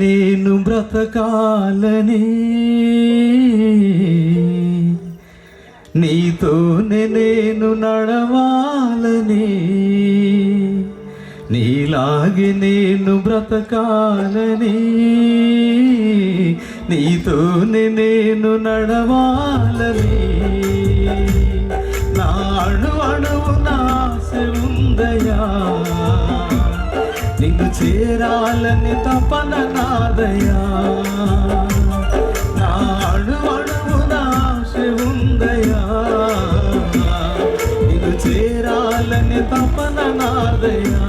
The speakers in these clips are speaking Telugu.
నేను బ్రతకాలని. నీతోనే నేను నడవాలని. నీలాగే నేను బ్రతకాలని. నీతోనే నేను నడవాలని. నా అణు అణువు నాశ ఉందయా నిన్ను చేరాలని తపన నాదయా. నా అణు అణువు నాశ ఉందయా. నిన్ను చేరాలని తపన నాదయా.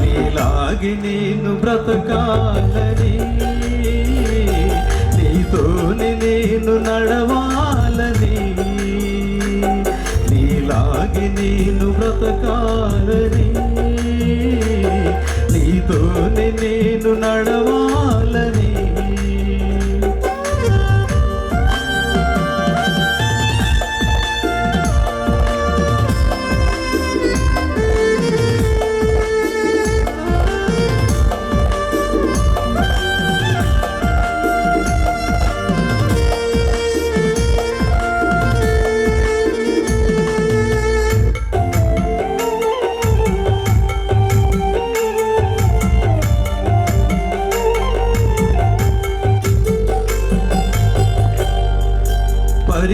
నీలాగి నేను బ్రతకాలని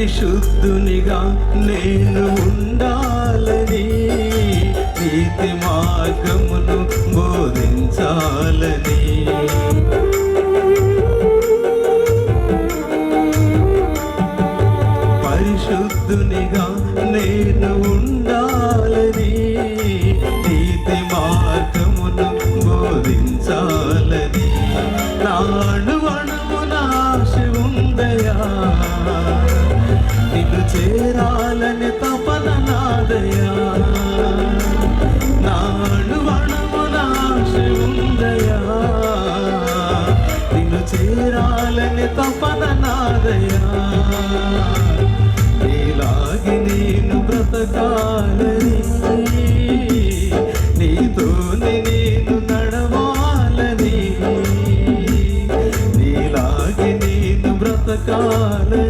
పరిశుద్ధునిగా నేను ఉండాలని నీతి మార్గమును బోధించాలని. చేరాలని తపన నాదయా నీలాగి నేను బ్రతకాలని నీతోనే నేను నడవాలని నీలాగి నేను బ్రతకాలని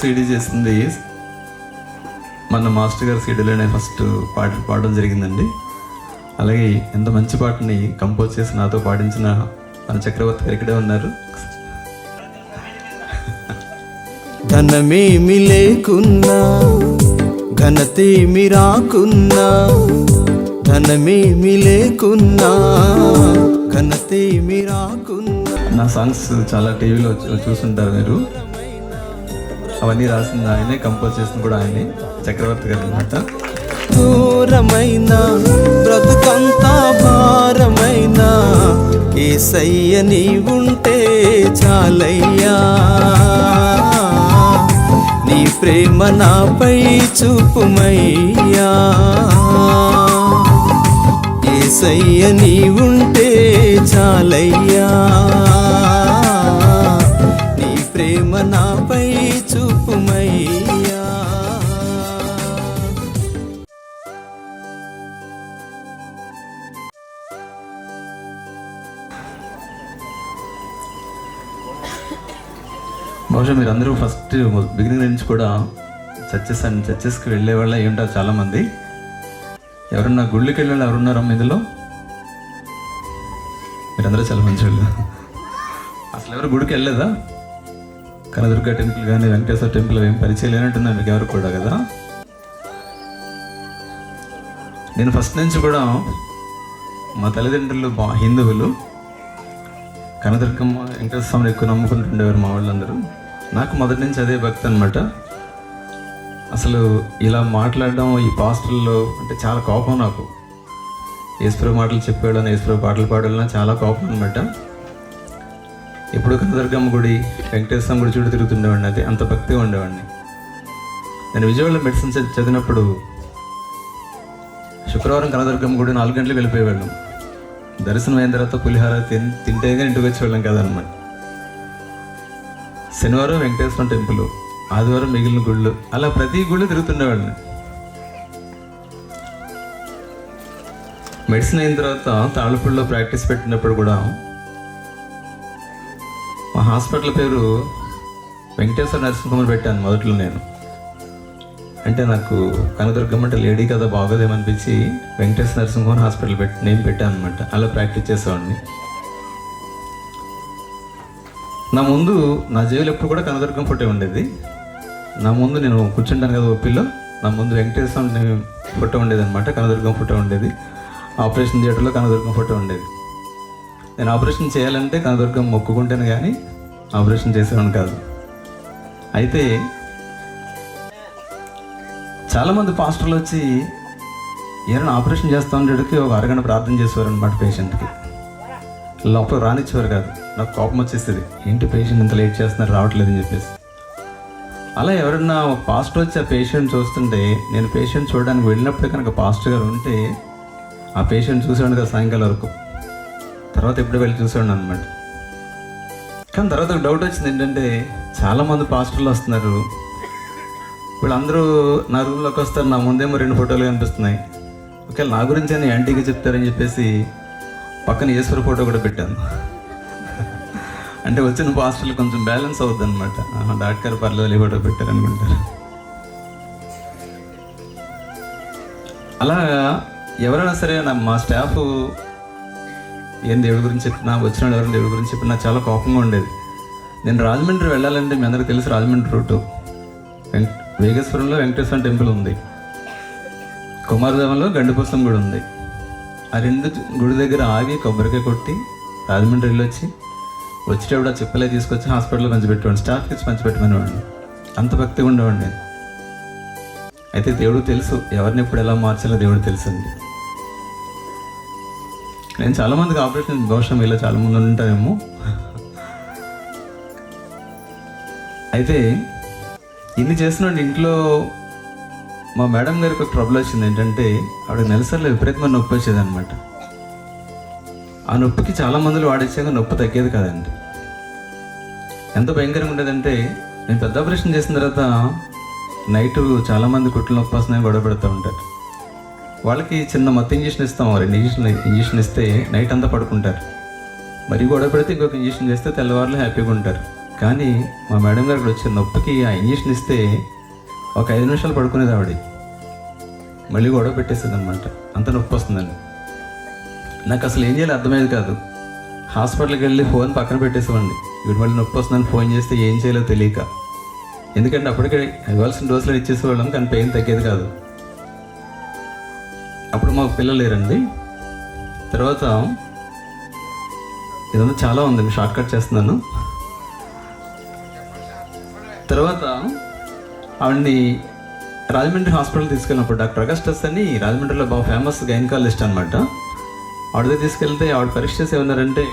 సీడీ చేసింది మన మాస్టర్ గారి సీడీలో నేను ఫస్ట్ పాట పాడడం జరిగిందండి. అలాగే ఎంత మంచి పాటని కంపోజ్ చేసి నాతో పాడించిన మన చక్రవర్తి గారు ఇక్కడే ఉన్నారు. ధనమేమి లేకున్నా ఘనతేమి రాకున్నా ధనమేమి లేకున్నా ఘనతేమి రాకున్నా. నా సాంగ్స్ చాలా టీవీలో చూసుంటారు మీరు. అవన్నీ రాసింది ఆయనే కంపోజ్ చేసింది కూడా ఆయనే చక్రవర్తి గారు అనమాట దూరమైన బ్రతుకంతా భారమైన ఏసయ్య నీవుంటే చాలయ్యా. నీ ప్రేమ నాపై చూపుమయ్యా. ఏసయ్య నీవుంటే చాలయ్యా. నీ ప్రేమ నా బహుశా మీరు అందరూ ఫస్ట్ బిగినింగ్ నుంచి కూడా చర్చెస్ అండ్ చర్చెస్కి వెళ్ళే వాళ్ళ ఏంటారు చాలామంది. ఎవరన్నా గుళ్ళకి వెళ్ళే వాళ్ళు ఎవరున్నారమ్మా ఇందులో? మీరందరూ చాలా మంచి వాళ్ళు అసలు ఎవరు గుడికి వెళ్ళలేదా? కనదుర్గ టెంపుల్ కానీ వెంకటేశ్వర టెంపుల్ ఏం పరిచయం లేనట్టుంది మీకు ఎవరు కూడా కదా? నేను ఫస్ట్ నుంచి కూడా మా తల్లిదండ్రులు బా హిందువులు. కనదుర్గమ్మ వెంకటేశ్వర స్వామిని ఎక్కువ నమ్ముకుంటుండేవారు మా వాళ్ళందరూ. నాకు మొదటి నుంచి అదే భక్తి అనమాట అసలు ఇలా మాట్లాడడం ఈ పాస్టల్లో అంటే చాలా కోపం నాకు. ఈశ్వరు మాటలు చెప్పేయడం ఈశ్వరు పాటలు పాడడం చాలా కోపం అనమాట ఎప్పుడు కనదుర్గమ్మ గుడి వెంకటేశ్వరం గుడి చుట్టూ తిరుగుతుండేవాడిని అది అంత భక్తిగా ఉండేవాడిని. నేను విజయవాడలో మెడిసిన్ చదివినప్పుడు శుక్రవారం కనదుర్గమ్మ గుడి నాలుగు గంటలకు వెళ్ళిపోయేవాళ్ళం. దర్శనం అయిన తర్వాత పులిహార తిన్ తింటే ఇంటికి వచ్చేవాళ్ళం కదనమాట శనివారం వెంకటేశ్వరం టెంపుల్ ఆదివారం మిగిలిన గుళ్ళు అలా ప్రతి గుళ్ళు తిరుగుతుండేవాళ్ళని మెడిసిన్ అయిన తర్వాత తాళ్ళపూడిలో ప్రాక్టీస్ పెట్టినప్పుడు కూడా మా హాస్పిటల్ పేరు వెంకటేశ్వర నరసింహకుమార్ పెట్టాను మొదట్లో నేను. అంటే నాకు కనదుర్గమ్మ అంటే లేడీ కదా బాగోదేమనిపించి వెంకటేశ్వర నరసింహన్ హాస్పిటల్ పెట్టి నేను పెట్టాను అనమాట అలా ప్రాక్టీస్ చేసేవాడిని. నా ముందు నా జీవులు ఎప్పుడు కూడా కనదుర్గం ఫోటో ఉండేది. నా ముందు నేను కూర్చుంటాను కదా ఒప్పిలో నా ముందు వెంకటేశ్వర స్వామి ఫోటో ఉండేది అనమాట కనదుర్గం ఫోటో ఉండేది. ఆపరేషన్ థియేటర్లో కనదుర్గం ఫోటో ఉండేది. నేను ఆపరేషన్ చేయాలంటే కనదుర్గం మొక్కుకుంటేనే కానీ ఆపరేషన్ చేసేవాడిని కాదు. అయితే చాలామంది పాస్టర్లు వచ్చి ఏమైనా ఆపరేషన్ చేస్తా ఉండేటికి ఒక అరగంట ప్రార్థన చేసేవారు అనమాట పేషెంట్కి. లోపల రానిచ్చేవారు కాదు. నాకు కోపం వచ్చేస్తుంది ఏంటి పేషెంట్ ఇంత లేట్ చేస్తున్నారు? రావట్లేదని చెప్పేసి. అలా ఎవరన్నా పాస్ట్ పాస్టర్ వచ్చి ఆ పేషెంట్ చూస్తుంటే నేను పేషెంట్ చూడడానికి వెళ్ళినప్పుడు కనుక పాస్టర్ గారు ఉంటే ఆ పేషెంట్ చూసాడు కదా సాయంకాలం వరకు. తర్వాత ఎప్పుడు వెళ్ళి చూసాడు అనమాట కానీ తర్వాత ఒక డౌట్ వచ్చింది ఏంటంటే చాలామంది పాస్టర్లు వస్తున్నారు. వీళ్ళందరూ నా రూమ్లోకి వస్తారు. నా ముందేమో రెండు ఫోటోలు కనిపిస్తున్నాయి. ఒకవేళ నా గురించి అని యాంటీగా చెప్తారని చెప్పేసి పక్కన ఈశ్వర ఫోటో కూడా పెట్టాను. అంటే వచ్చిన పాస్టర్లు కొంచెం బ్యాలెన్స్ అవుద్ది అనమాట డాక్టర్ పర్లేదు ఈ ఫోటో పెట్టారు అనుకుంటారు అలాగా ఎవరైనా సరే నా మా స్టాఫ్ ఏం దేవుడి గురించి చెప్పినా వచ్చిన ఎవరైనా దేవుడి గురించి చెప్పినా చాలా కోపంగా ఉండేది. నేను రాజమండ్రి వెళ్ళాలంటే మీ అందరికీ తెలుసు రాజమండ్రి రూటు. వెంక వేగేశ్వరంలో వెంకటేశ్వర టెంపుల్ ఉంది. కుమారదేవంలో గండిపుస్తం గుడి ఉంది. ఆ రెండు గుడి దగ్గర ఆగి కొబ్బరికాయ కొట్టి రాజమండ్రి వెళ్ళి వచ్చి వచ్చేటప్పుడు చెప్పలే తీసుకొచ్చి హాస్పిటల్లో పంచిపెట్టేవాడిని స్టాఫ్కి ఇచ్చి పంచిపెట్టమనేవాడిని. అంత భక్తిగా ఉండేవాడిని అయితే దేవుడు తెలుసు ఎవరిని ఇప్పుడు ఎలా మార్చాలో దేవుడు తెలుసు అండి నేను చాలామందికి ఆపరేషన్ బహుశా మీలో చాలా మంది ఉంటారేమో. అయితే ఇన్ని చేస్తున్నాడు ఇంట్లో మా మేడం గారికి ఒక ట్రబుల్ వచ్చింది ఏంటంటే ఆవిడ నెలసరిలో విపరీతమైన నొప్పి వచ్చేది అనమాట ఆ నొప్పికి చాలా మందులు వాడేసాక నొప్పి తగ్గేది కాదండి. ఎంత భయంకరంగా ఉండేదంటే నేను పెద్ద ఆపరేషన్ చేసిన తర్వాత నైట్ చాలామంది కుట్లు నొప్పి వస్తున్నాయి గొడవ పెడుతూ ఉంటారు. వాళ్ళకి చిన్న మొత్తం ఇంజక్షన్ ఇస్తాం రెండు ఇంజక్షన్ ఇంజక్షన్ ఇస్తే నైట్ అంతా పడుకుంటారు. మరి గొడవ పెడితే ఇంకొక ఇంజక్షన్ చేస్తే తెల్లవారులు హ్యాపీగా ఉంటారు. కానీ మా మేడం గారికి వచ్చే నొప్పికి ఆ ఇంజక్షన్ ఇస్తే ఒక ఐదు నిమిషాలు పడుకునేది ఆవిడ. మళ్ళీ గొడవ పెట్టేసేది అనమాట అంత నొప్పి వస్తుందండి నాకు అసలు ఏం చేయాలి అర్థమయ్యేది కాదు. హాస్పిటల్కి వెళ్ళి ఫోన్ పక్కన పెట్టేసేవాడిని. వీడు మళ్ళీ నొప్పి వస్తుందని ఫోన్ చేస్తే ఏం చేయాలో తెలియక. ఎందుకంటే అప్పటికే ఇవ్వాల్సిన డోసులు ఇచ్చేసేవాళ్ళం కానీ పెయిన్ తగ్గేది కాదు. అప్పుడు మాకు పిల్లలు లేరండి. తర్వాత ఇదంతా చాలా ఉంది షార్ట్ కట్ చేస్తున్నాను. తర్వాత ఆవిడ్ని రాజమండ్రి హాస్పిటల్ తీసుకెళ్ళినప్పుడు డాక్టర్ అగస్టస్ అని రాజమండ్రిలో బాగా ఫేమస్ గైనకాలజిస్ట్ అనమాట ఆవిడ దగ్గర తీసుకెళ్తే ఆవిడ పరీక్ష చేసి ఏమన్నారంటే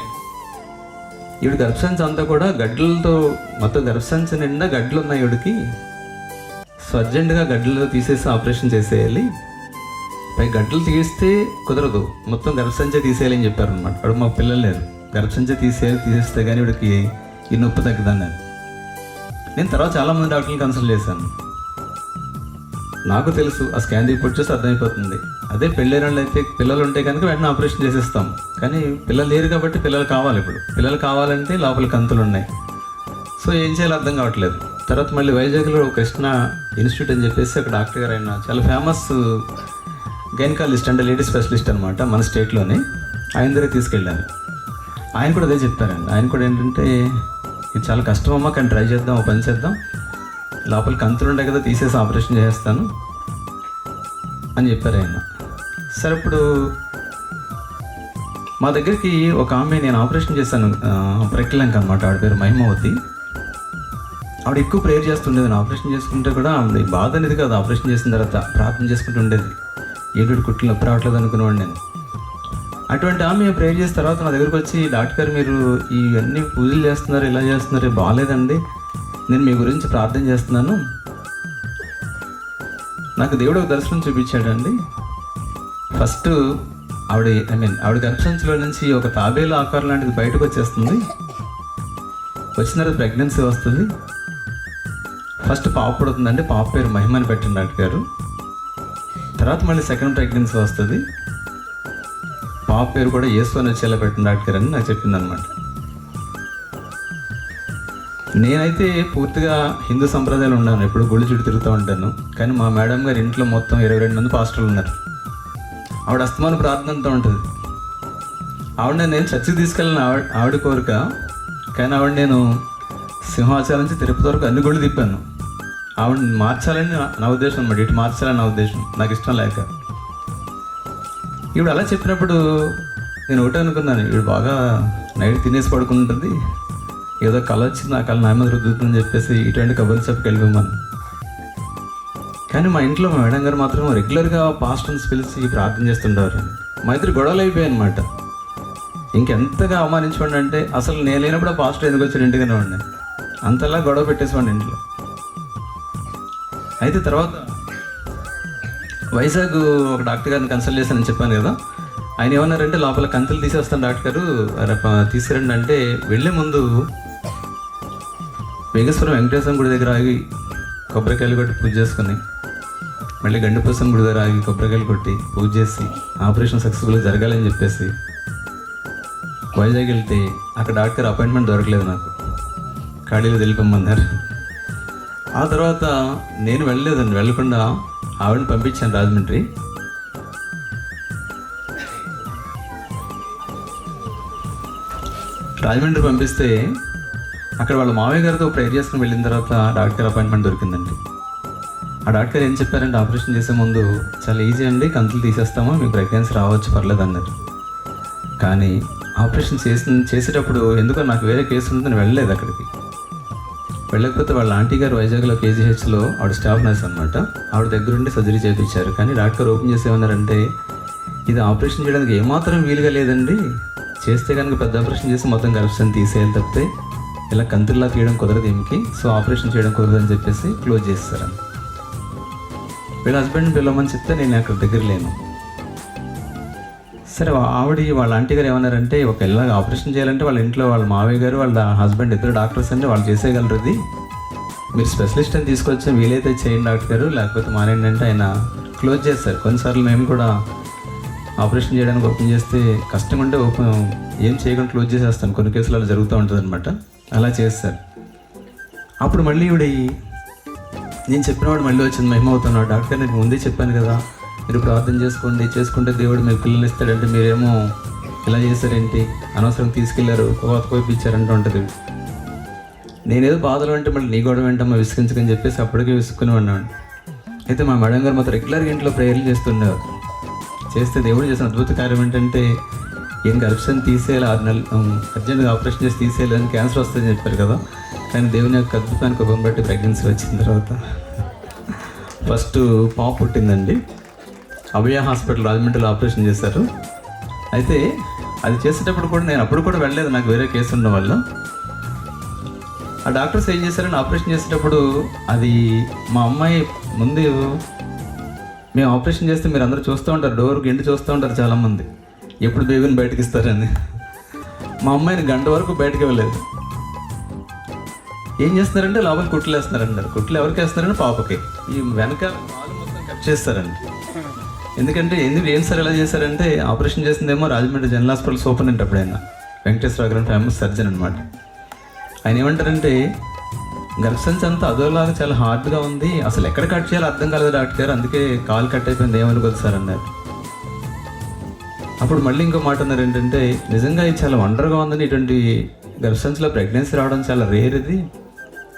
ఈవిడ గర్భసంచి అంతా కూడా గడ్డలతో మొత్తం గర్భసంచి నిండా గడ్డలు ఉన్నాయి ఈవిడికి. సో అర్జెంటుగా గడ్డలు తీసేసి ఆపరేషన్ చేసేయాలి. పై గడ్డలు తీస్తే కుదరదు. మొత్తం గర్భసంచే తీసేయాలని చెప్పారు అనమాట అప్పుడు మా పిల్లలు లేరు. గర్భసంచ తీసే తీసేస్తే కానీ వీడికి ఈ నొప్పి తగ్గదాన్ని నేను తర్వాత చాలామంది డాక్టర్ని కన్సల్ట్ చేశాను. నాకు తెలుసు ఆ స్కాన్ రిపోర్ట్ చూసి అర్థమైపోతుంది. అదే పెళ్ళైన అయితే పిల్లలు ఉంటే కనుక వెంటనే ఆపరేషన్ చేసేస్తాం. కానీ పిల్లలు లేరు కాబట్టి పిల్లలు కావాలి ఇప్పుడు. పిల్లలు కావాలంటే లోపల కంతులు ఉన్నాయి సో ఏం చేయాలో అర్థం కావట్లేదు. తర్వాత మళ్ళీ వైజాగ్లో కృష్ణ ఇన్స్టిట్యూట్ అని చెప్పేసి అక్కడ డాక్టర్ గారు ఆయన చాలా ఫేమస్ గైనకాలజిస్ట్ అంటే లేడీ స్పెషలిస్ట్ అనమాట మన స్టేట్లోనే. ఆయన దగ్గర తీసుకెళ్ళాను ఆయన కూడా అదే చెప్పారండి. ఆయన కూడా ఏంటంటే ఇది చాలా కష్టమమ్మా కానీ ట్రై చేద్దాం ఓ పని చేద్దాం. లోపల కంతులు ఉంటాయి కదా తీసేసి ఆపరేషన్ చేస్తాను అని చెప్పారు ఆయన. సరే ఇప్పుడు మా దగ్గరికి ఒక ఆమె నేను ఆపరేషన్ చేశాను ప్రక్లంక అనమాట ఆవిడ పేరు మహిమావతి. ఆవిడ ఎక్కువ ప్రేయర్ చేస్తుండేది. నేను ఆపరేషన్ చేసుకుంటే కూడా ఆవిడ బాధ అనేది కాదు. ఆపరేషన్ చేసిన తర్వాత ప్రార్థన చేసుకుంటూ ఉండేది. ఏడు కుట్లు నొప్పి రావట్లేదు అనుకునేవాడు నేను. అటువంటి ఆమె ప్రేయర్ చేసిన తర్వాత నా దగ్గరకు వచ్చి డాక్టర్ గారు మీరు ఇవన్నీ పూజలు చేస్తున్నారు ఇలా చేస్తున్నారు బాగాలేదండి. నేను మీ గురించి ప్రార్థన చేస్తున్నాను. నాకు దేవుడు ఒక దర్శనం చూపించాడండి. ఫస్ట్ ఆవిడ ఐ మీన్ ఆవిడ గర్భసంచిలో నుంచి ఒక తాబేలు ఆకారం లాంటిది బయటకు వచ్చేస్తుంది. వచ్చిన తర్వాత ప్రెగ్నెన్సీ వస్తుంది. ఫస్ట్ పాప పుడుతుందండి. పాప పేరు మహిమని పెట్టిన డాక్టర్ గారు. తర్వాత మళ్ళీ సెకండ్ ప్రెగ్నెన్సీ వస్తుంది. పాప పేరు కూడా యేసు అని వచ్చేలా పెట్టిన డాక్టర్ గారు అని నాకు చెప్పింది అనమాట నేనైతే పూర్తిగా హిందూ సంప్రదాయాలు ఉన్నాను ఎప్పుడు గుళ్ళు చుట్టూ తిరుగుతూ ఉంటాను. కానీ మా మేడం గారి ఇంట్లో మొత్తం ఇరవై రెండు మంది పాస్టర్లు ఉన్నారు. ఆవిడ అస్తమాన ప్రార్థనతో ఉంటుంది. ఆవిడ నేను చర్చికి తీసుకెళ్ళిన ఆవిడ ఆవిడ కోరిక. కానీ ఆవిడ నేను సింహాచలం నుంచి తిరుపతి వరకు అన్ని గుళ్ళు తిప్పాను. ఆవిడ మార్చాలని నా- నా ఉద్దేశం అనమాట ఇటు మార్చాలని నా ఉద్దేశం. నాకు ఇష్టం లేక. ఈవిడ అలా చెప్పినప్పుడు నేను ఒకటే అనుకున్నాను. ఈవిడ బాగా నైట్ తినేసి పడుకుంటుంది. ఏదో కళ వచ్చింది నా కళ నా మీద రుద్దుతుందని చెప్పేసి ఇటువంటి కబుర్లు చెప్పి వెళ్ళిపోమని కానీ మా ఇంట్లో మా మేడం గారు మాత్రం రెగ్యులర్గా పాస్టర్స్ పిలిచి ప్రార్థన చేస్తుండేవారు. మా ఇద్దరు గొడవలు అయిపోయాయి అనమాట ఇంకెంతగా అవమానించుకోండి అంటే అసలు నేను లేనప్పుడు ఆ పాస్టర్ ఎందుకు వచ్చాడు ఇంటికనే ఉండే అంతలా గొడవ పెట్టేసుకోండి ఇంట్లో. అయితే తర్వాత వైజాగ్ ఒక డాక్టర్ గారిని కన్సల్ట్ చేశానని చెప్పాను కదా. ఆయన ఏమన్నారంటే లోపల కంతులు తీసేస్తాను డాక్టర్ గారు. తీసుకురండి అంటే వెళ్ళే ముందు వెంకటేశ్వరం వెంకటేశ్వరం గుడి దగ్గర ఆగి కొబ్బరికాయలు కొట్టి పూజ చేసుకుని మళ్ళీ గండిపోసం గుడి దగ్గర ఆగి కొబ్బరికాయలు కొట్టి పూజ చేసి ఆపరేషన్ సక్సెస్ఫుల్గా జరగాలని చెప్పేసి వైజాగ్ వెళ్తే అక్కడ డాక్టర్ అపాయింట్మెంట్ దొరకలేదు నాకు. ఖాళీలో తెలిపమ్మన్నారు ఆ తర్వాత నేను వెళ్ళలేదండి వెళ్ళకుండా ఆవిడని పంపించాను రాజమండ్రి. రాజమండ్రి పంపిస్తే అక్కడ వాళ్ళ మావయ్య గారితో ప్రేర్ చేసుకుని వెళ్ళిన తర్వాత డాక్టర్ అపాయింట్మెంట్ దొరికిందండి. ఆ డాక్టర్ ఏం చెప్పారంటే ఆపరేషన్ చేసే ముందు చాలా ఈజీ అండి కంతులు తీసేస్తాము మీకు ప్రెగ్నెన్సీ రావచ్చు పర్లేదు అన్నారు. కానీ ఆపరేషన్ చేసిన చేసేటప్పుడు ఎందుకో నాకు వేరే కేసు ఉందని వెళ్ళలేదు అక్కడికి. వెళ్ళకపోతే వాళ్ళ ఆంటీ గారు వైజాగ్లో కేజీహెచ్లో ఆవిడ స్టాఫ్ నర్స్ అనమాట ఆవిడ దగ్గరుండి సర్జరీ చేయించారు కానీ డాక్టర్ ఓపెన్ చేసేమన్నారంటే ఇది ఆపరేషన్ చేయడానికి ఏమాత్రం వీలుగా లేదండి. చేస్తే కనుక పెద్ద ఆపరేషన్ చేసి మొత్తం గర్భసం తీసేయాలి తప్పితే ఇలా కంతుల్లా తీయడం కుదరదు ఏమికి? సో ఆపరేషన్ చేయడం కుదరదు అని చెప్పేసి క్లోజ్ చేస్తారు. వీళ్ళ హస్బెండ్ పిల్లమని చెప్తే నేను అక్కడ దగ్గర లేను. సరే ఆవిడ వాళ్ళ ఆంటీ గారు ఏమన్నారంటే ఒక ఇలా ఆపరేషన్ చేయాలంటే వాళ్ళ ఇంట్లో వాళ్ళ మావయ్య గారు వాళ్ళ హస్బెండ్ ఇద్దరు డాక్టర్స్ అండి వాళ్ళు చేసేయగలరు ఇది మీరు స్పెషలిస్ట్ అని తీసుకొచ్చి వీలైతే చేయండి డాక్టర్ గారు లేకపోతే మానేయండి అంటే ఆయన క్లోజ్ చేస్తారు కొన్నిసార్లు మేము కూడా ఆపరేషన్ చేయడానికి ఓపెన్ చేస్తే కష్టం ఉంటే ఓపెన్ ఏం చేయకుండా క్లోజ్ చేసేస్తాను. కొన్ని కేసులు అలా జరుగుతూ ఉంటుంది అనమాట అలా చేస్తారు. అప్పుడు మళ్ళీ ఈవిడ నేను చెప్పినవాడు మళ్ళీ వచ్చింది మహిమ అవుతున్నాడు డాక్టర్ నేను ముందే చెప్పాను కదా మీరు ప్రార్థన చేసుకోండి చేసుకుంటే దేవుడు మీరు పిల్లలు ఇస్తాడంటే మీరేమో ఇలా చేశారేంటి? అనవసరం తీసుకెళ్ళారు కోత కోపించారంటూ ఉంటుంది. నేనేదో బాధలు అంటే మళ్ళీ నీ గొడవ వెంటమ్మా విసిగించకని చెప్పేసి అప్పటికే విసుక్కుని ఉన్నాను. అయితే మా మేడం గారు మాత్రం రెగ్యులర్గా ఇంట్లో ప్రేయర్లు చేస్తుండేవారు. చేస్తే దేవుడు చేసిన అద్భుత కార్యం ఏంటంటే ఏం గర్భం తీసేయాలి? ఆరు నెలలు అర్జెంట్గా ఆపరేషన్ చేసి తీసేయాలని క్యాన్సర్ వస్తుందని చెప్పారు కదా. కానీ దేవుని యొక్క అద్భుతానికి ఉపం బట్టి ప్రెగ్నెన్సీ వచ్చిన తర్వాత ఫస్ట్ పాప పుట్టిందండి. అభయ హాస్పిటల్ రాజమండ్రిలో ఆపరేషన్ చేశారు. అయితే అది చేసేటప్పుడు కూడా నేను అప్పుడు కూడా వెళ్ళలేదు నాకు వేరే కేసు ఉండడం వల్ల. ఆ డాక్టర్స్ ఏం చేశారని ఆపరేషన్ చేసేటప్పుడు అది మా అమ్మాయి ముందు మేము ఆపరేషన్ చేస్తే మీరు అందరూ చూస్తూ ఉంటారు డోర్ గిండి చూస్తూ ఉంటారు చాలామంది. ఎప్పుడు బేబీని బయటకి ఇస్తారని. మా అమ్మాయిని గంట వరకు బయటకు ఇవ్వలేదు. ఏం చేస్తున్నారంటే లోపల కుట్లు వేస్తున్నారంటారు. కుట్లు ఎవరికి వేస్తున్నారంటే పాపకి. ఈ వెనక కాలు మొత్తం కట్ చేస్తారండి ఎందుకంటే ఎందుకు ఏం సార్ ఎలా చేశారంటే ఆపరేషన్ చేసిందేమో రాజమండ్రి జనరల్ హాస్పిటల్ సూపరింటెండెంట్ అప్పుడు వెంకటేశ్వర గారు ఫేమస్ సర్జన్ అనమాట ఆయన ఏమంటారంటే గర్భసంచి అంతా అదోలాగా చాలా హార్డ్గా ఉంది. అసలు ఎక్కడ కట్ చేయాలో అర్థం కాలేదు డాక్టర్ గారు. అందుకే కాలు కట్ అయిపోయింది. ఏమనుకోదు సార్ అన్నారు. అప్పుడు మళ్ళీ ఇంకో మాట అన్నారు ఏంటంటే నిజంగా ఇది చాలా వండర్గా ఉందని ఇటువంటి గర్భసంచిలో ప్రెగ్నెన్సీ రావడం చాలా రేర్ ఇది.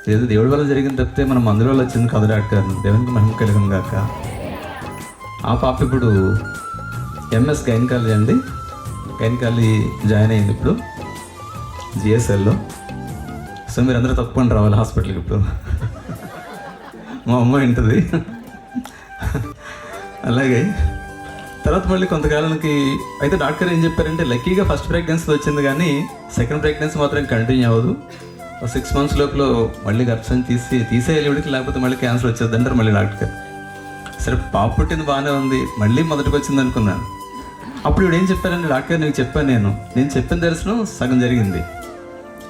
ఏదో దేవుడి వల్ల జరిగింది తప్పితే మనం అందులో వచ్చింది కదా డాక్టర్. దేవునికి మహిమ కలిగిన గాక. ఆ పాప ఇప్పుడు ఎంఎస్ గైన్కాలజీ అండి. గైన్కాలజీ జాయిన్ అయింది ఇప్పుడు జిఎస్ఎల్లో సో మీరు అందరూ తప్పకుండా రావాలి హాస్పిటల్కి ఇప్పుడు. మా అమ్మ వింటుంది. అలాగే తర్వాత మళ్ళీ కొంతకాలానికి అయితే డాక్టర్ ఏం చెప్పారంటే లక్కీగా ఫస్ట్ ప్రెగ్నెన్సీ వచ్చింది కానీ సెకండ్ ప్రెగ్నెన్సీ మాత్రం కంటిన్యూ అవ్వదు. సిక్స్ మంత్స్ లోపల మళ్ళీ గర్భం తీసి తీసేయాలి ఇవిడికి లేకపోతే మళ్ళీ క్యాన్సర్ వచ్చేది అంటారు మళ్ళీ డాక్టర్. గారు సరే పాప పుట్టింది బాగానే ఉంది. మళ్ళీ మొదటికి వచ్చింది అనుకున్నాను. అప్పుడు ఇవిడు ఏం చెప్పారంటే డాక్టర్ నీకు చెప్పాను నేను. నేను చెప్పిన దర్శనం సగం జరిగింది.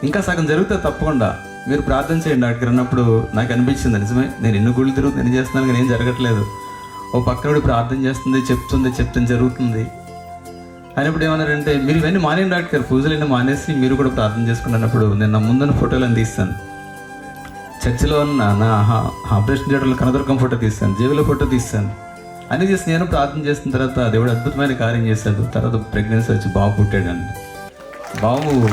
ఇంకా సగం జరిగితే తప్పకుండా మీరు ప్రార్థన చేయండి డాక్టర్ అన్నప్పుడు నాకు అనిపించింది నిజమే నేను ఎన్ని గుళ్ళు తిరుగుతుంది ఎన్ని చేస్తున్నాను కానీ ఏం జరగట్లేదు. ఓ పక్కనోడు ప్రార్థన చేస్తుంది చెప్తుంది చెప్తుంది జరుగుతుంది. అయినప్పుడు ఏమన్నారంటే మీరు ఇవన్నీ మానేయండి డాక్టర్ పూజలన్నీ మానేసి మీరు కూడా ప్రార్థన చేసుకున్నప్పుడు నేను నా ముందున్న ఫోటోలను తీస్తాను. చర్చిలో ఉన్న నా ఆపరేషన్ థియేటర్లో కనదుర్గం ఫోటో తీస్తాను జేబులో ఫోటో తీస్తాను. అని చేసి నేను ప్రార్థన చేసిన తర్వాత దేవుడు అద్భుతమైన కార్యం చేశాడు. తర్వాత ప్రెగ్నెన్సీ వచ్చి బాబు పుట్టాడండి. బాబు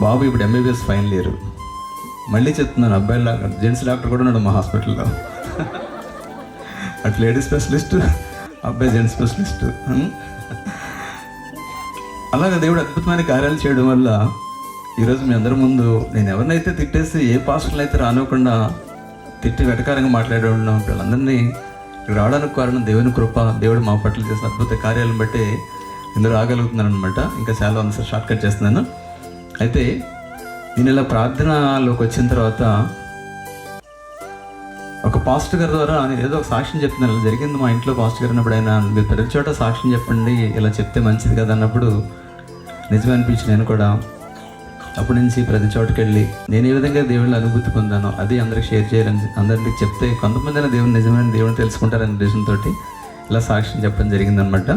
బాబు ఇప్పుడు ఎంబీబీఎస్ ఫైనల్ ఇయర్ మళ్ళీ చెప్తున్నాను అబ్బాయి డాక్టర్ జెంట్స్ డాక్టర్ కూడా ఉన్నాడు మా హాస్పిటల్లో. అటు లేడీస్ స్పెషలిస్ట్ అబ్బాయి జెంట్స్ స్పెషలిస్ట్. అలాగే దేవుడు అద్భుతమైన కార్యాలు చేయడం వల్ల ఈరోజు మీ అందరి ముందు నేను ఎవరినైతే తిట్టేసి ఏ పాస్టర్లు అయితే రానివ్వకుండా తిట్టి వెటకారంగా మాట్లాడేవాళ్ళం వీళ్ళందరినీ రావడానికి కారణం దేవుని కృప. దేవుడు మా పట్ల చేసిన అద్భుత కార్యాలను బట్టి ఇందులో రాగలుగుతున్నాను అనమాట ఇంకా చాలా ఉంది సార్ షార్ట్ కట్ చేస్తున్నాను. అయితే నేను ఇలా ప్రార్థనలోకి వచ్చిన తర్వాత ఒక పాస్టర్ గారి ద్వారా నేను ఏదో ఒక సాక్ష్యం చెప్తున్నాను ఇలా జరిగింది మా ఇంట్లో పాస్టర్ గారు అన్నప్పుడు ఆయన మీరు ప్రతి చోట సాక్ష్యం చెప్పండి ఇలా చెప్తే మంచిది కదా అన్నప్పుడు నిజమే అనిపించి నేను కూడా. అప్పటి నుంచి ప్రతి చోటుకి వెళ్ళి నేను ఏ విధంగా దేవుళ్ళ అనుభూతి పొందానో అది అందరికి షేర్ చేయాలని అందరికి చెప్తే కొంతమంది అయినా దేవుని నిజమైన దేవుని తెలుసుకుంటారనే ఉద్దేశంతో ఇలా సాక్ష్యం చెప్పడం జరిగిందనమాట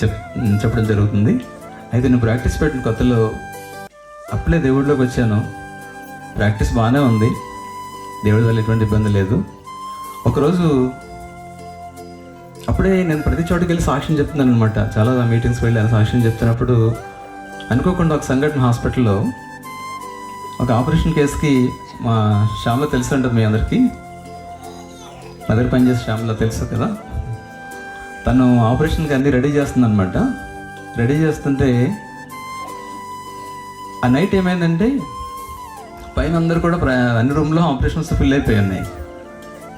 చెప్ చెప్పడం జరుగుతుంది. అయితే నేను ప్రాక్టీస్ పెట్టిన కొత్తలో అప్పుడే దేవుడిలోకి వచ్చాను. ప్రాక్టీస్ బాగానే ఉంది. దేవుడి వల్ల ఎటువంటి ఇబ్బంది లేదు. ఒకరోజు అప్పుడే నేను ప్రతి చోటుకి వెళ్ళి సాక్ష్యం చెప్తున్నాను అనమాట చాలా మీటింగ్స్కి వెళ్ళాను సాక్ష్యం చెప్తున్నప్పుడు అనుకోకుండా ఒక సంఘటన హాస్పిటల్లో ఒక ఆపరేషన్ కేసుకి మా శ్యామలో తెలిసి ఉంటుంది మీ అందరికీ. మదర్ పనిచేసే శ్యామలో తెలుసు కదా. తను ఆపరేషన్కి అన్నీ రెడీ చేస్తుంది అనమాట రెడీ చేస్తుంటే ఆ నైట్ ఏమైందంటే పైన అందరు కూడా ప్ర- అన్ని రూమ్లో ఆపరేషన్స్ ఫిల్ అయిపోయి ఉన్నాయి.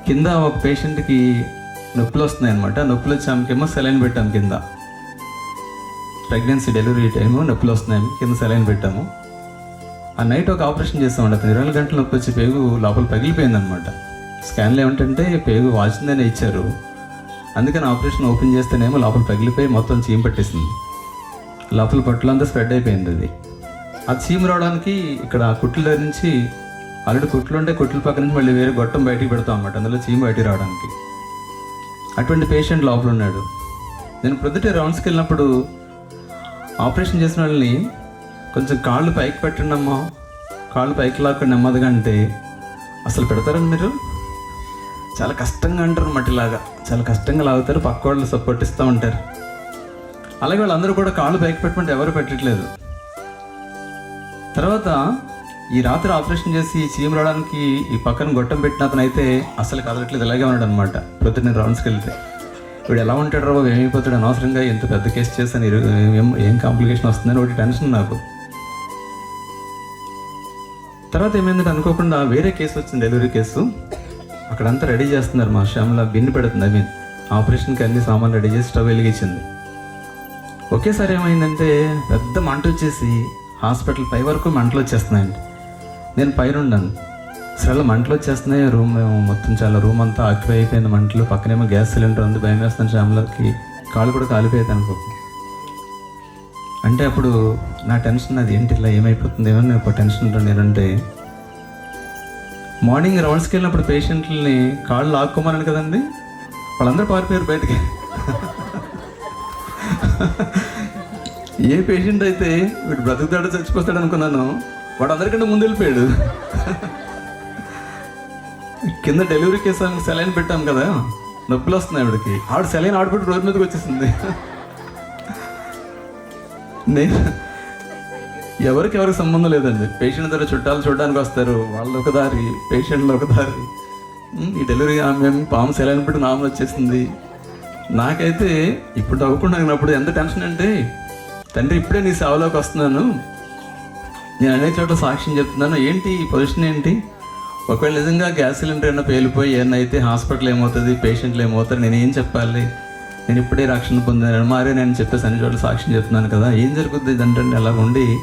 కింద ఒక పేషెంట్కి నొప్పులు వస్తున్నాయి అనమాట నొప్పులు వచ్చి ఆమెకేమో సెలైన్ పెట్టాము కింద. ప్రెగ్నెన్సీ డెలివరీ టైము నొప్పులు వస్తున్నాయి కింద సెలైన్ పెట్టాము. ఆ నైట్ ఒక ఆపరేషన్ చేస్తామంట అతను ఇరవై నాలుగు గంటల నొప్పి వచ్చి పేగు లోపల పగిలిపోయిందనమాట స్కాన్లు స్కాన్లో ఏమిటంటే పేగు వాచిందనే ఇచ్చారు. అందుకని ఆపరేషన్ ఓపెన్ చేస్తేనేమో లోపల పగిలిపోయి మొత్తం చీమ పట్టేసింది. లోపల పట్టులంతా స్ప్రెడ్ అయిపోయింది అది. ఆ చీమ రావడానికి ఇక్కడ కుట్ల నుంచి ఆల్రెడీ కుట్లు ఉంటే కుట్ల పక్క నుంచి మళ్ళీ వేరే గొట్టం బయటికి పెడతాం అన్నమాట. అందులో చీమ బయటికి రావడానికి. అటువంటి పేషెంట్ లోపల ఉన్నాడు. నేను ప్రొద్దుటే రౌండ్స్కి వెళ్ళినప్పుడు ఆపరేషన్ చేసిన వాళ్ళని కొంచెం కాళ్ళు పైకి పెట్టండి అమ్మా కాళ్ళు పైకి లాక్కొని నెమ్మదిగా అంటే అసలు పెడతారండి మీరు? చాలా కష్టంగా అంటారు మట్టిలాగా చాలా కష్టంగా లాగుతారు. పక్క వాళ్ళు సపోర్ట్ ఇస్తూ ఉంటారు. అలాగే వాళ్ళందరూ కూడా కాళ్ళు పైకి పెట్టమంటే ఎవరు పెట్టట్లేదు. తర్వాత ఈ రాత్రి ఆపరేషన్ చేసి సీఎం రావడానికి ఈ పక్కన గొట్టం పెట్టిన అతను అయితే అసలు కదలట్లేదు ఇలాగే ఉన్నాడు అనమాట ప్రొద్దున్న రౌండ్స్కి వెళ్తే. వీడు ఎలా ఉంటాడు రా బాబు? ఏమైపోతాడు? అనవసరంగా ఎంత పెద్ద కేసు చేస్తాను ఏం ఏం కాంప్లికేషన్ వస్తుందని ఒకటి టెన్షన్ నాకు. తర్వాత ఏమైందంటే అనుకోకుండా వేరే కేసు వచ్చింది డెలివరీ కేసు. అక్కడంతా రెడీ చేస్తున్నారు మా శ్యామల. బిన్ను పెడుతుంది ఐ మీన్. ఆపరేషన్కి అన్ని సామాన్లు రెడీ చేసి స్టవ్ వెలిగించింది. ఒకేసారి ఏమైందంటే పెద్ద మంట వచ్చేసి హాస్పిటల్ పై వరకు మంటలు వచ్చేస్తున్నాయండి. నేను పైన ఉన్నాను సరే మంటలు వచ్చేస్తున్నాయి. రూమ్ మొత్తం చాలా రూమ్ అంతా ఆక్యుపై అయిపోయింది. మంటలు పక్కనేమో గ్యాస్ సిలిండర్ ఉంది. భయం వేస్తున్న శ్యామలకి. కాళ్ళు కూడా కాలిపోయేది అనుకో. అంటే అప్పుడు నా టెన్షన్ అది ఏంటి ఇలా ఏమైపోతుంది? ఏమో నేను టెన్షన్ ఉంటాను ఏంటంటే మార్నింగ్ రౌండ్స్కి వెళ్ళినప్పుడు పేషెంట్లని కాళ్ళు లాక్కోమన్నాను కదండి. వాళ్ళందరూ పారిపోయారు బయటికి. ఏ పేషెంట్ అయితే వీడు బ్రతుకుతాడో చచ్చిపోతాడు అనుకున్నాను వాడు అందరికంటే ముందు వెళ్ళిపోయాడు. కింద డెలివరీ కేసు సెలైన్ పెట్టాం కదా నొప్పులు వస్తున్నాయి ఆవిడకి ఆవిడ సెలైన్ ఆడపెట్టి రోజు మీదకి వచ్చేసింది. నేను ఎవరికి ఎవరికి సంబంధం లేదండి. పేషెంట్ దగ్గర చుట్టాలు చూడడానికి వస్తారు వాళ్ళు ఒక దారి పేషెంట్లు ఒక దారి. ఈ డెలివరీ ఆమె పాము సెలైన్ పెట్టి నామలు వచ్చేసింది. నాకైతే ఇప్పుడు అవ్వకుండా ఎంత టెన్షన్ అంటే తండ్రి ఇప్పుడే నీ సేవలోకి వస్తున్నాను. నేను అనే చోట సాక్ష్యం చెప్తున్నాను. ఏంటి ఈ పొజిషన్ ఏంటి? ఒకవేళ నిజంగా గ్యాస్ సిలిండర్ అయినా పేలిపోయి ఏమైనా అయితే హాస్పిటల్ ఏమవుతుంది పేషెంట్లు ఏమవుతారు నేను ఏం చెప్పాలి? నేను ఇప్పుడే రక్షణ పొందాను మారే నేను చెప్పేసి అన్ని చోట్ల సాక్ష్యం చెప్తున్నాను కదా. ఏం జరుగుతుంది ఇదంటే అలా ఉండి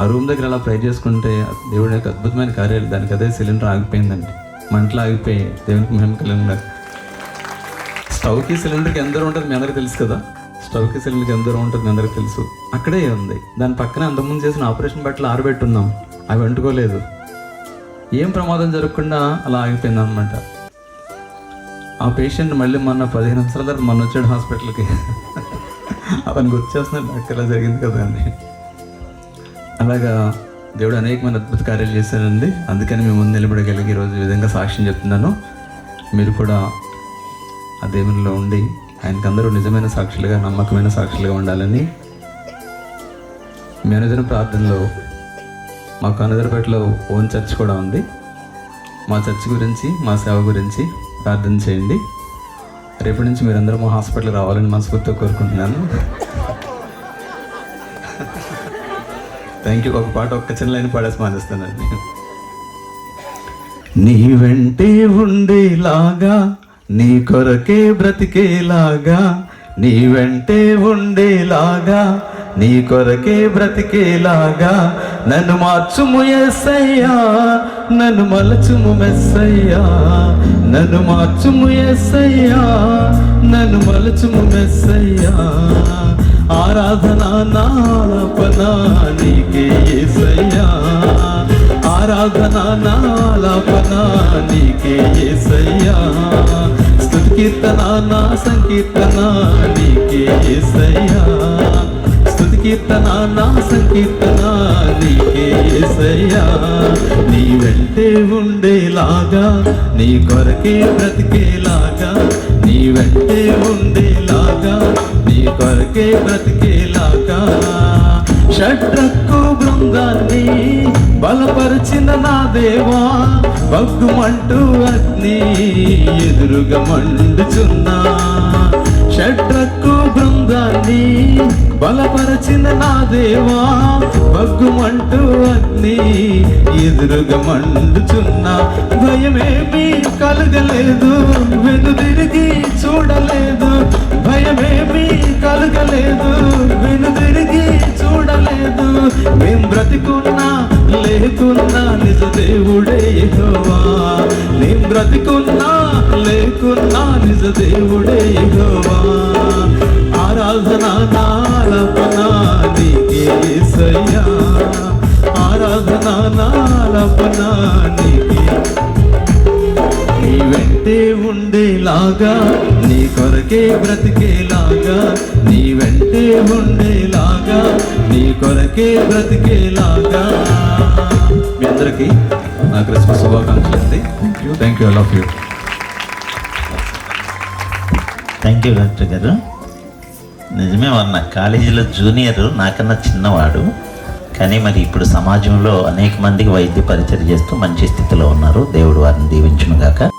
ఆ రూమ్ దగ్గర అలా ప్రే చేసుకుంటే దేవుడి యొక్క అద్భుతమైన కార్యాలు దానికి అదే సిలిండర్ ఆగిపోయిందండి. మంటలు ఆగిపోయి దేవునికి మేము కలిగిన. స్టవ్కి సిలిండర్కి ఎందరు ఉంటుంది మీ అందరికీ తెలుసు కదా. స్టవ్కి సిలిండర్కి ఎంత దూరం ఉంటుంది అందరికి తెలుసు. అక్కడే ఉంది. దాని పక్కన అంతకుముందు చేసిన ఆపరేషన్ బట్టలు ఆరబెట్టున్నాం. అవి అంటుకోలేదు ఏం ప్రమాదం జరగకుండా అలా ఆగిపోయింది అనమాట ఆ పేషెంట్ మళ్ళీ మొన్న పదిహేను నిమిషాల తర్వాత మొన్న వచ్చాడు హాస్పిటల్కి. అవన్నీ గుర్తొస్తున్నాడు డాక్టర్ ఇలా జరిగింది కదా అని. అలాగా దేవుడు అనేకమైన అద్భుత కార్యాలు చేశారండి అందుకని మేము ముందు నిలబడగలిగి ఈరోజు ఈ విధంగా సాక్ష్యం చెప్తున్నాను. మీరు కూడా ఆ దేవునిలో ఉండి ఆయనకి అందరూ నిజమైన సాక్షులుగా నమ్మకమైన సాక్షులుగా ఉండాలని మీ అనుదిన ప్రార్థనలో మాకు అనదరపేటలో ఓన్ చర్చ్ కూడా ఉంది. మా చర్చ్ గురించి మా సేవ గురించి ప్రార్థన చేయండి. రేపటి నుంచి మీరందరూ మా హాస్పిటల్ రావాలని మనస్ఫూర్తిగా కోరుకుంటున్నాను. థ్యాంక్ యూ ఒక పాట ఒక్క చిన్న లైన్ పాడేసి మానేస్తానండి. నీ వెంటే ఉండేలాగా నీ కొరకే బ్రతికేలాగా నీ వెంటే ఉండేలాగా నీ కొరకే బ్రతికేలాగా నన్ను మార్చుము ఎస్సయ్యా నన్ను మలచుము మెస్సయ్యా నన్ను మార్చుము ఎస్సయ్యా నన్ను మలచుము మెస్సయ్యా. ఆరాధన నాపనా నీకే ఎస్సయ్యా ఆరాధన నాలాపన నీకే యేసయ్యా. స్తుతి కీర్తన నా సంకీర్తన నీకే యేసయ్యా. స్తుతి కీర్తన నా సంకీర్తన నీకే యేసయ్యా నీ వెంటే ఉండేలాగా నీ కొరకే బ్రతికేలాగా నీ వెంటే ఉండేలాగా నీ కొరకే బ్రతికేలాగా షడ్రకు బృందాన్ని బలపరిచిన నా దేవా భగ్గుమంటూ అగ్ని ఎదురుగా మండుచున్నా. షడ్రకు బృందాన్ని బలపరచిన నా దేవా బగ్గుమంటూ అగ్ని ఎదురుగా మండుచున్నా. భయమేమీ కలగలేదు వెనుదిరిగి చూడలేదు. భయమేమీ కలగలేదు వెనుదిరిగి చూడలేదు. మేం బ్రతికున్నా లేకున్నా నిజ దేవుడే యెహోవా. మేం బ్రతికున్నా లేకున్నా నిజ దేవుడే యెహోవా. ఆరాధన నాలపన నీకే ఆరాధన నాలపన నీకే. నీ వెంటే ఉండేలాగా కొరకే బ్రతికేలాగా నీ వెంటే ఉండేలాగా నీ కొరకే బ్రతికేలాగా. మీ అందరికీ నా క్రిస్మస్ శుభాకాంక్షలు అండి. Thank you thank you love you thank you doctor garu. నిజమే అన్న కాలేజీలో జూనియర్ నాకన్నా చిన్నవాడు. కానీ మరి ఇప్పుడు సమాజంలో అనేక మందికి వైద్య పరిచయం చేస్తూ మంచి స్థితిలో ఉన్నారు. దేవుడు వారిని దీవించును గాక